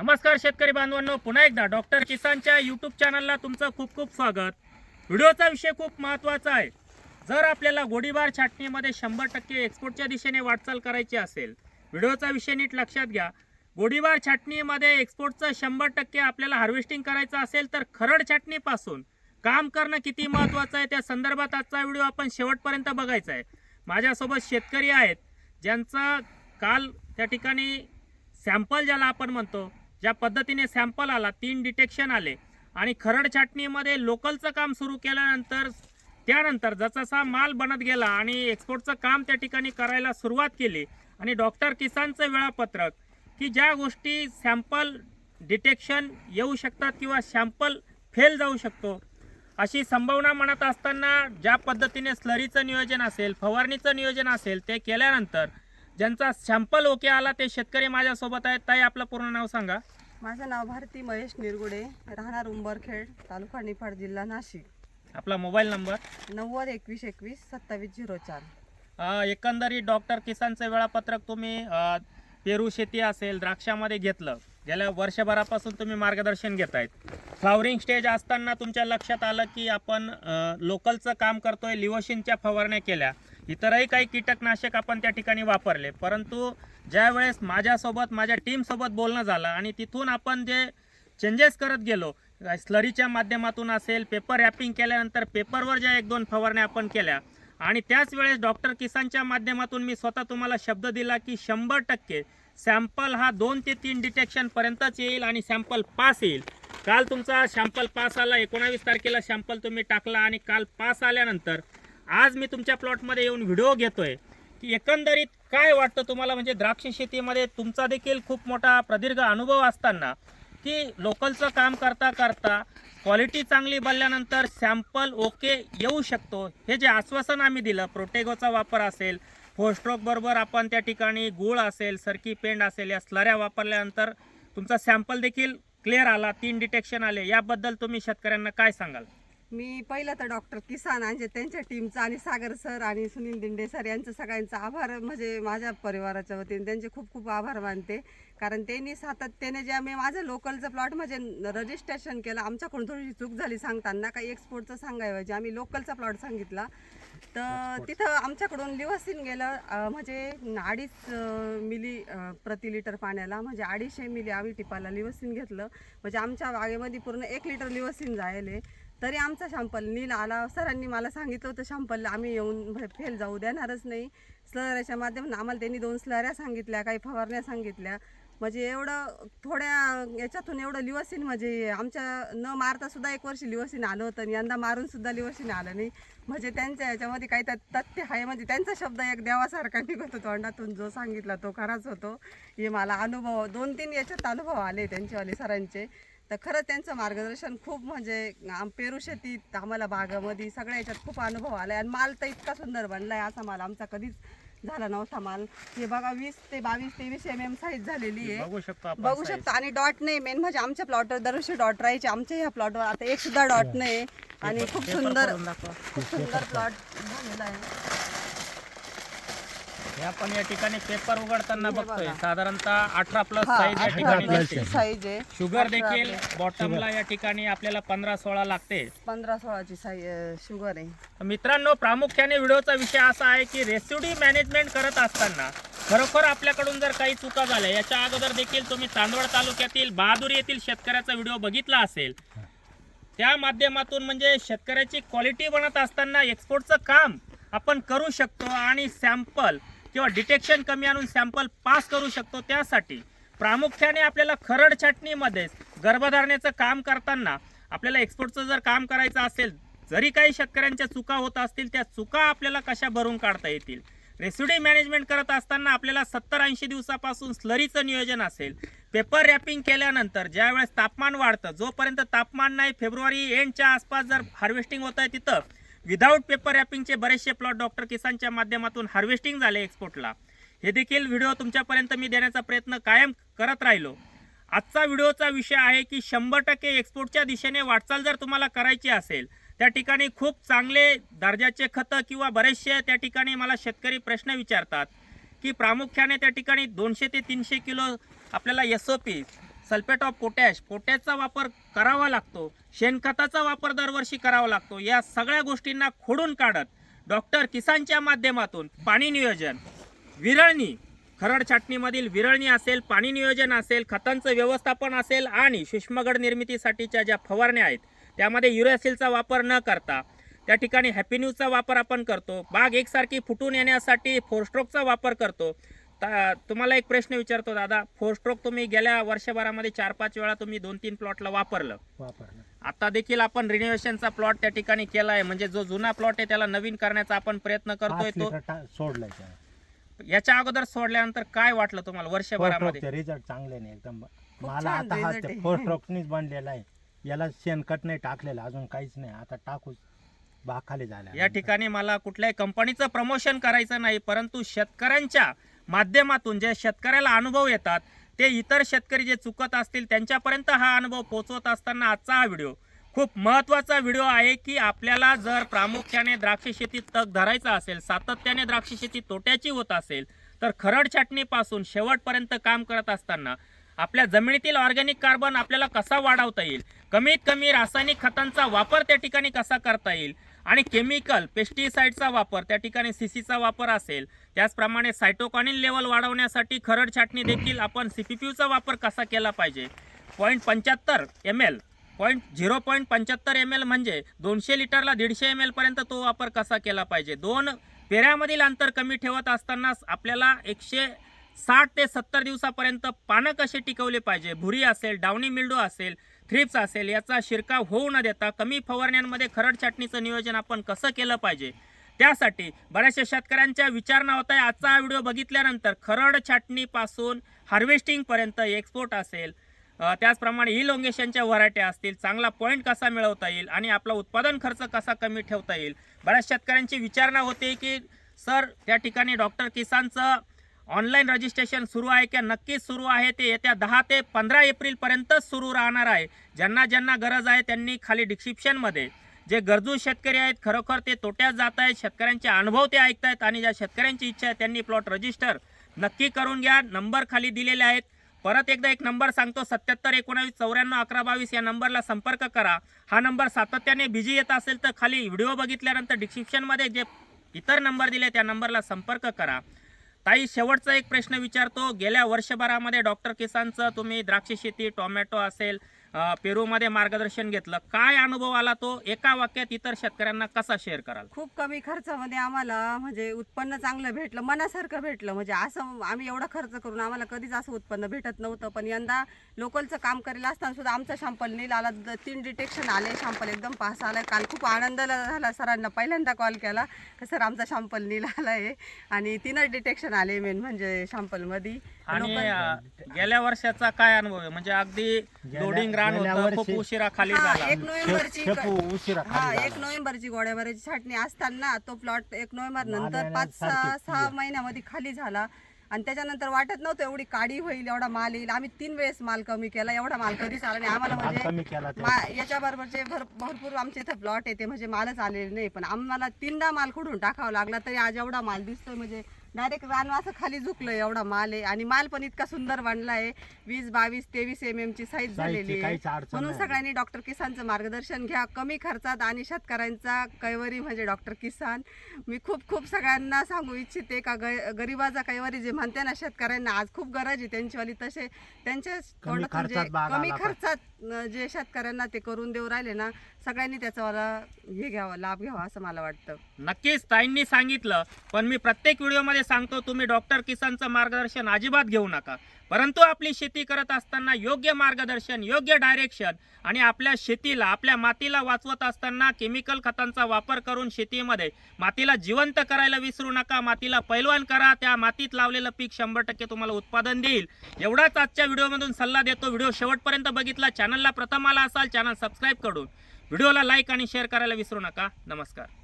नमस्कार शेतकरी बांधवांनो पुन्हा एकदा डॉक्टर किसानच्या यूट्यूब चॅनलला तुमचं खूप खूप स्वागत. व्हिडिओचा विषय खूप महत्त्वाचा आहे. जर आपल्याला गोडीबार छाटणीमध्ये शंभर टक्के एक्सपोर्टच्या दिशेने वाटचाल करायची असेल व्हिडिओचा विषय नीट लक्षात घ्या. गोडीबार छाटणीमध्ये एक्सपोर्टचं शंभर टक्के आपल्याला हार्वेस्टिंग करायचं असेल तर खरड छाटणीपासून काम करणं किती महत्त्वाचं आहे त्या संदर्भात आजचा व्हिडिओ आपण शेवटपर्यंत बघायचा आहे. माझ्यासोबत शेतकरी आहेत ज्यांचा काल त्या ठिकाणी सॅम्पल ज्याला आपण म्हणतो ज्या पद्धतीने सॅम्पल आला तीन डिटेक्शन आले. आणि खरड छाटणीमध्ये लोकलचं काम सुरू केल्यानंतर त्यानंतर जसा माल बनत गेला आणि एक्सपोर्टचं काम त्या ठिकाणी करायला सुरुवात केली आणि डॉक्टर किसानचं वेळापत्रक की ज्या गोष्टी सॅम्पल डिटेक्शन येऊ शकतात किंवा सॅम्पल फेल जाऊ शकतो अशी संभावना म्हणत असताना ज्या पद्धतीने स्लरीचं नियोजन असेल फवारणीचं नियोजन असेल ते केल्यानंतर ज्यांचा सॅम्पल ओके आला ते शेतकरी माझ्यासोबत आहेत. ताई आपलं पूर्ण नाव सांगा. माझं नाव भारती महेश निरगुडे. राहणार उंबरखेड तालुका निफाड जिल्हा नाशिक. आपला मोबाईल नंबर? नव्वद एकवीस एकवीस सत्तावीस झिरो चार. अ, एकंदरीत डॉक्टर किसानचं वेळापत्रक तुम्ही अ, पेरू शेती असेल द्राक्षामध्ये घेतलं गेल्या वर्षभरापासून तुम्ही मार्गदर्शन घेत आहेत फ्लावरिंग स्टेज असताना तुमच्या लक्षात आलं की आपण लोकलचं काम करतोय लिओशिनच्या फवारण्या केल्या. इतरही काही कीटकनाशक आपण त्या ठिकाणी वापरले. परंतु ज्यावेळेस माझ्यासोबत माझ्या टीमसोबत बोलणं झालं आणि तिथून आपण जे चेंजेस करत गेलो स्लरीच्या माध्यमातून असेल पेपर रॅपिंग केल्यानंतर पेपरवर ज्या एक दोन फवारण्या आपण केल्या आणि त्याच वेळेस डॉक्टर किसानच्या माध्यमातून मी स्वतः तुम्हाला शब्द दिला की शंभर टक्के सॅम्पल हा दोन ते तीन डिटेक्शनपर्यंतच येईल आणि सॅम्पल पास येईल. काल तुमचा सॅम्पल पास आला एकोणावीस तारखेला सॅम्पल तुम्ही टाकला आणि काल पास आल्यानंतर आज मी तुमच्या प्लॉटमध्ये येऊन व्हिडिओ घेतोय की एकंदरीत काय वाटतं तुम्हाला? म्हणजे द्राक्ष शेतीमध्ये तुमचा देखील खूप मोठा प्रदीर्घ अनुभव असताना की लोकलचं काम करता करता क्वालिटी चांगली बनल्यानंतर सॅम्पल ओके येऊ शकतो? हे जे आश्वासन आम्ही दिलं प्रोटेगोचा वापर असेल फोस्ट्रोक बरोबर आपण त्या ठिकाणी गुळ असेल सरकी पेंड असेल या स्लऱ्या वापरल्यानंतर तुमचा सॅम्पल देखील क्लिअर आला तीन डिटेक्शन आले याबद्दल तुम्ही शेतकऱ्यांना काय सांगाल? मी पहिलं तर डॉक्टर किसान आणि त्यांच्या टीमचा आणि सागर सर आणि सुनील दिंडे सर यांचं सगळ्यांचा आभार म्हणजे माझ्या परिवाराच्या वतीने त्यांचे खूप खूप आभार मानते. कारण त्यांनी सातत्याने जे आम्ही माझं लोकलचं प्लॉट म्हणजे रजिस्ट्रेशन केलं आमच्याकडून थोडीशी चूक झाली सांगताना काही एक्सपोर्टचं सांगायऐवजी आम्ही लोकलचा प्लॉट सांगितला. तर तिथं आमच्याकडून लिवसिन गेलं म्हणजे अडीच मिली प्रति लिटर पाण्याला म्हणजे अडीचशे मिली आम्ही टिपाला लिवसिन घेतलं. म्हणजे आमच्या बागेमध्ये पूर्ण एक लिटर लिवसिन जायले तरी आमचा शॅम्पल. नील आला सरांनी मला सांगितलं होतं शॅम्पल आम्ही येऊन फेल जाऊ देणारच नाही. स्लऱ्याच्या माध्यमातून आम्हाला त्यांनी दोन स्लऱ्या सांगितल्या काही फवारण्या सांगितल्या. म्हणजे एवढं थोड्या याच्यातून एवढं लिवसिन म्हणजे आमच्या न मारता सुद्धा एक वर्ष लिवसिन आलं होतं आणि यंदा मारून सुद्धा लिवसिन आलं नाही. म्हणजे त्यांच्या याच्यामध्ये काही तथ्य आहे. म्हणजे त्यांचा शब्द एक देवासारखा निघत होतो तोंडातून. जो सांगितला तो खराच होतो. हे मला अनुभव दोन तीन याच्यात अनुभव आले त्यांचेवाले सरांचे. तर खरं त्यांचं मार्गदर्शन खूप म्हणजे आम पेरू शेतीत आम्हाला बागामध्ये सगळ्या याच्यात खूप अनुभव आला आणि माल तर इतका सुंदर बनलाय असा माल आमचा कधीच झाला नव्हता माल. हे बघा वीस ते बावीस तेवीस एम एम साईज झालेली आहे. बघू शकतो बघू. शकतो. आणि डॉट नाही मेन म्हणजे आमच्या प्लॉटवर दरवर्षी डॉट राहायचे. आमच्या ह्या प्लॉटवर आता एक सुद्धा डॉट नाही आणि खूप सुंदर. खूप सुंदर प्लॉट झालेला आहे. हे आपण या ठिकाणी पेपर उघडताना बघतोय बघा. साधारणतः अठरा प्लस हा, साईज या ठिकाणी दिसते. साईज आहे शुगर देखील. बॉटमला या ठिकाणी आपल्याला पंधरा सोळा लागते पंधरा सोळाची साई शुगर आहे मित्रांनो प्रामुख्याने व्हिडिओचा विषय असा आहे की रेसिडी मॅनेजमेंट करत असताना खरोखर आपल्याकडून जर काही चुका झाल्या याच्या अगोदर देखील तुम्ही चांदवड तालुक्यातील बहादूर येथील शेतकऱ्याचा व्हिडिओ बघितला असेल त्या माध्यमातून म्हणजे शेतकऱ्याची क्वालिटी बनत असताना एक्सपोर्टचं काम आपण करू शकतो आणि सॅम्पल किंवा डिटेक्शन कमी आणून सॅम्पल पास करू शकतो त्यासाठी. प्रामुख्याने आपल्याला खरड छाटणीमध्येच गर्भधारणेचं काम करताना आपल्याला एक्सपोर्टचं जर काम करायचं असेल जरी काही शेतकऱ्यांच्या चुका होत असतील त्या चुका आपल्याला कशा भरून काढता येतील? रेसिडी मॅनेजमेंट करत असताना आपल्याला सत्तर ऐंशी दिवसापासून स्लरीचं नियोजन असेल. पेपर रॅपिंग केल्यानंतर ज्यावेळेस तापमान वाढतं जोपर्यंत तापमान नाही फेब्रुवारी एंडच्या आसपास जर हार्वेस्टिंग होत आहे तिथं विदाऊट पेपर रॅपिंगचे बरेचसे प्लॉट डॉक्टर किसानच्या माध्यमातून हार्वेस्टिंग झाले एक्सपोर्टला हे देखील व्हिडिओ तुमच्यापर्यंत मी देण्याचा प्रयत्न कायम करत राहिलो. आजचा व्हिडिओचा विषय आहे की शंभर टक्के एक्सपोर्टच्या दिशेने वाटचाल जर तुम्हाला करायची असेल त्या ठिकाणी खूप चांगले दर्जाचे खतं किंवा बरेचसे त्या ठिकाणी मला शेतकरी प्रश्न विचारतात की प्रामुख्याने त्या ठिकाणी दोनशे ते तीनशे किलो आपल्याला S O P sulphate of potash पोटॅशचा वापर करावा लागतो शेणखताचा वापर दरवर्षी करावा लागतो या सगळ्या गोष्टींना खोडून काढत डॉक्टर किसानच्या माध्यमातून पाणी नियोजन. विरळणी खरड छाटणीमधील विरळणी असेल पाणी नियोजन असेल खतांचं व्यवस्थापन असेल आणि सूक्ष्मगड निर्मितीसाठीच्या ज्या फवारण्या आहेत त्यामध्ये युरेसिलचा वापर न करता त्या ठिकाणी हॅपी न्यूजचा वापर आपण करतो. बाग एकसारखी फुटून येण्यासाठी फोरस्ट्रोकचा वापर करतो. तुम्हाला एक प्रश्न विचारतो दादा. फोरस्ट्रोक तुम्ही गेल्या वर्षभरामध्ये चार पाच वेळा तुम्ही दोन तीन प्लॉटला वापरलं. वापरलं. आता देखील आपण रिनोव्हेशनचा प्लॉट त्या ठिकाणी केला आहे म्हणजे जो जुना प्लॉट आहे त्याला नवीन करण्याचा आपण प्रयत्न करतोय तो सोडलंय. याच्या अगोदर सोडल्यानंतर काय वाटलं तुम्हाला वर्षभरामध्ये? फोर रिझल्ट चांगले नाही एकदम मला आता हा. फोर स्ट्रोकनीच बनलेला आहे. याला शेणखत नाही टाकलेलं अजून काहीच नाही. आता टाकू बाखाली झाल्या. या ठिकाणी मला कुठल्याही कंपनीचं प्रमोशन करायचं नाही परंतु शेतकऱ्यांच्या माध्यमातून जे शेतकऱ्याला अनुभव येतात ते इतर शेतकरी जे चुकत असतील त्यांच्यापर्यंत हा अनुभव पोचवत असताना आजचा हा व्हिडिओ. खूप महत्त्वाचा व्हिडिओ आहे की आपल्याला जर प्रामुख्याने द्राक्ष शेतीत तग धरायचा असेल सातत्याने द्राक्ष शेती तोट्याची होत असेल तर खरड छाटणीपासून शेवटपर्यंत काम करत असताना आपल्या जमिनीतील ऑर्गॅनिक कार्बन आपल्याला कसा वाढवता येईल कमीत कमी रासायनिक खतांचा वापर त्या ठिकाणी कसा करता येईल आणि केमिकल पेस्टिसाईडचा वापर त्या ठिकाणी सीसीचा वापर असेल त्याचप्रमाणे सायटोकॉनिन लेवल वाढवण्यासाठी खरड छाटणी देखील आपण सी पी सीपीपीचा वापर कसा केला पाहिजे? पॉईंट पंच्याहत्तर M L point zero point पंच्याहत्तर एम एल म्हणजे दोनशे लिटरला दीडशे एम एलपर्यंत तो वापर कसा केला पाहिजे? दोन पेऱ्यामधील अंतर कमी ठेवत असताना आपल्याला एकशे साठ ते सत्तर दिवसापर्यंत पानं कसे टिकवले पाहिजे? भुरी असेल डावणी मिल्डो असेल थ्रिप्स असेल याचा शिरकाव होऊ न देता कमी फवारण्यांमध्ये खरड छाटणीचं नियोजन आपण कसं केलं पाहिजे? त्यासाठी बऱ्याचशा शेतकऱ्यांच्या विचारणा होत आहे. आजचा हा व्हिडिओ बघितल्यानंतर खरड छाटणीपासून हार्वेस्टिंगपर्यंत एक्सपोर्ट असेल. त्याचप्रमाणे त्याचप्रमाणे इलोंगेशनच्या व्हरायट्या असतील चांगला पॉईंट कसा मिळवता येईल आणि आपला उत्पादन खर्च कसा कमी ठेवता येईल? बऱ्याच शेतकऱ्यांची विचारणा होते की सर त्या ठिकाणी डॉक्टर किसानचं ऑनलाईन रजिस्ट्रेशन सुरू आहे की? नक्कीच सुरू आहे. ते येत्या दहा ते पंधरा एप्रिलपर्यंतच सुरू राहणार आहे. ज्यांना ज्यांना गरज आहे त्यांनी खाली डिस्क्रिप्शनमध्ये जे गरजू शेतकरी आहेत खरोखर ते तोट्यात जात आहेत शेतकऱ्यांचे अनुभव ते ऐकत आहेत आणि ज्या शेतकऱ्यांची इच्छा आहे त्यांनी प्लॉट रजिस्टर नक्की करून घ्या. नंबर खाली दिलेले आहेत. परत एकदा एक नंबर सांगतो. सत्याहत्तर एकोणावीस चौऱ्याण्णव अकरा बावीस या नंबरला संपर्क करा. हा नंबर सातत्याने बिझी येत असेल तर खाली व्हिडिओ बघितल्यानंतर डिस्क्रिप्शनमध्ये जे इतर नंबर दिले त्या नंबरला संपर्क करा. ताई शेवटचा एक प्रश्न विचारतो. गेल्या वर्षभरामध्ये डॉक्टर किसानचं तुम्ही द्राक्ष शेती टोमॅटो असेल पेरूमध्ये मार्गदर्शन घेतलं. काय अनुभव आला तो? एका वाक्यात इतर शेतकऱ्यांना कसा शेअर कराल? खूप कमी खर्चामध्ये आम्हाला म्हणजे उत्पन्न चांगलं भेटलं मनासारखं भेटलं. म्हणजे असं आम्ही एवढा खर्च करून आम्हाला कधीच असं उत्पन्न भेटत नव्हतं. पण यंदा लोकलचं काम करेल असताना सुद्धा आमचा शॅम्पल नील आला तीन डिटेक्शन आले शॅम्पल एकदम पास आलाय. काल खूप आनंद झाला. सरांना पहिल्यांदा कॉल केला. की सर आमचा शॅम्पल नील आलाय आणि तीनच डिटेक्शन आले मेन म्हणजे शॅम्पलमध्ये आणि गेल्या वर्षाचा काय अनुभव आहे? म्हणजे अगदी लोडिंग रान होतं खूप उशिरा खाली हा, एक नोव्हेंबरची शेपू उशिरा हा एक. नोव्हेंबरची गोड्याभराची छाटणी असताना तो प्लॉट एक नोव्हेंबर नंतर पाच सहा सहा. महिन्यामध्ये खाली झाला. आणि त्याच्यानंतर वाटत नव्हतं एवढी काडी होईल एवढा माल येईल. आम्ही तीन वेळेस माल कमी केला एवढा माल कधीच आला नाही. आम्हाला माल म्हणजे केला मा- याच्या बरोबरचे भर भरपूर आमच्या इथं प्लॉट येते म्हणजे मालच आलेले नाही. पण आम्हाला तीनदा माल कुठून टाकावा लागला तरी आज एवढा माल दिसतोय. म्हणजे डायरेक्ट रान असं खाली झुकलं एवढा माल आहे. आणि माल पण इतका सुंदर बनला आहे. वीस बावीस तेवीस एम एम ची साईज झालेली आहे. म्हणून नाही. सगळ्यांनी डॉक्टर किसानचं मार्गदर्शन घ्या. कमी खर्चात आणि शेतकऱ्यांचा कैवरी म्हणजे डॉक्टर किसान. मी खूप खूप सगळ्यांना सांगू इच्छिते का ग गरिबाचा कैवरी जे म्हणते ना शेतकऱ्यांना आज खूप गरज आहे त्यांचीवाली तसे त्यांच्या कमी खर्चात जे शेतकऱ्यांना ते करून देऊ राहिले ना सगळ्यांनी त्याचा हे घ्यावं लाभ घ्यावा असं मला वाटतं. नक्कीच ताईंनी सांगितलं. पण मी प्रत्येक व्हिडिओमध्ये सांगतो तुम्ही डॉक्टर किसानचं मार्गदर्शन अजिबात घेऊ नका. परंतु आपली शेती करत असताना योग्य मार्गदर्शन योग्य डायरेक्शन आणि आपल्या शेतीला आपल्या मातीला वाचवत असताना केमिकल खतांचा वापर करून शेतीमध्ये मातीला जिवंत करायला विसरू नका मातीला पैलवान करा त्या मातीत लावलेलं पीक शंभर टक्के तुम्हाला उत्पादन देईल. एवढाच आजच्या व्हिडिओमधून सल्ला देतो. व्हिडिओ शेवटपर्यंत बघितला चॅनलला प्रथम आला असाल चॅनल सबस्क्राईब करून. व्हिडिओला लाईक आणि शेअर करायला विसरू नका. नमस्कार.